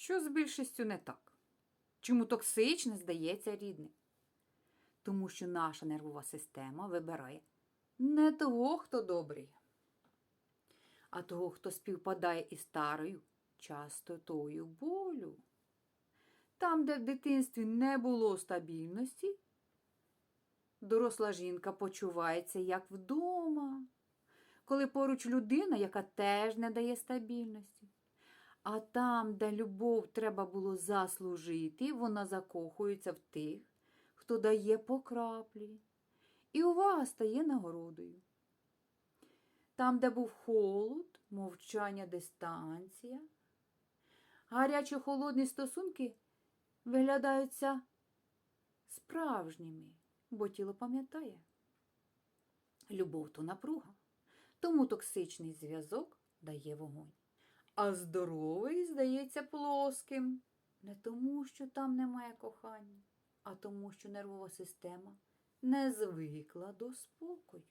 Що з більшістю не так? Чому токсичне здається рідним? Тому що наша нервова система вибирає не того, хто добрий, а того, хто співпадає із старою частотою болю. Там, де в дитинстві не було стабільності, доросла жінка почувається як вдома, коли поруч людина, яка теж не дає стабільності. А там, де любов треба було заслужити, вона закохується в тих, хто дає по краплі, і увага стає нагородою. Там, де був холод, мовчання, дистанція, гарячі холодні стосунки виглядаються справжніми, бо тіло пам'ятає. Любов то напруга, тому токсичний зв'язок дає вогонь. А здоровий здається плоским. Не тому, що там немає кохання, а тому, що нервова система не звикла до спокою.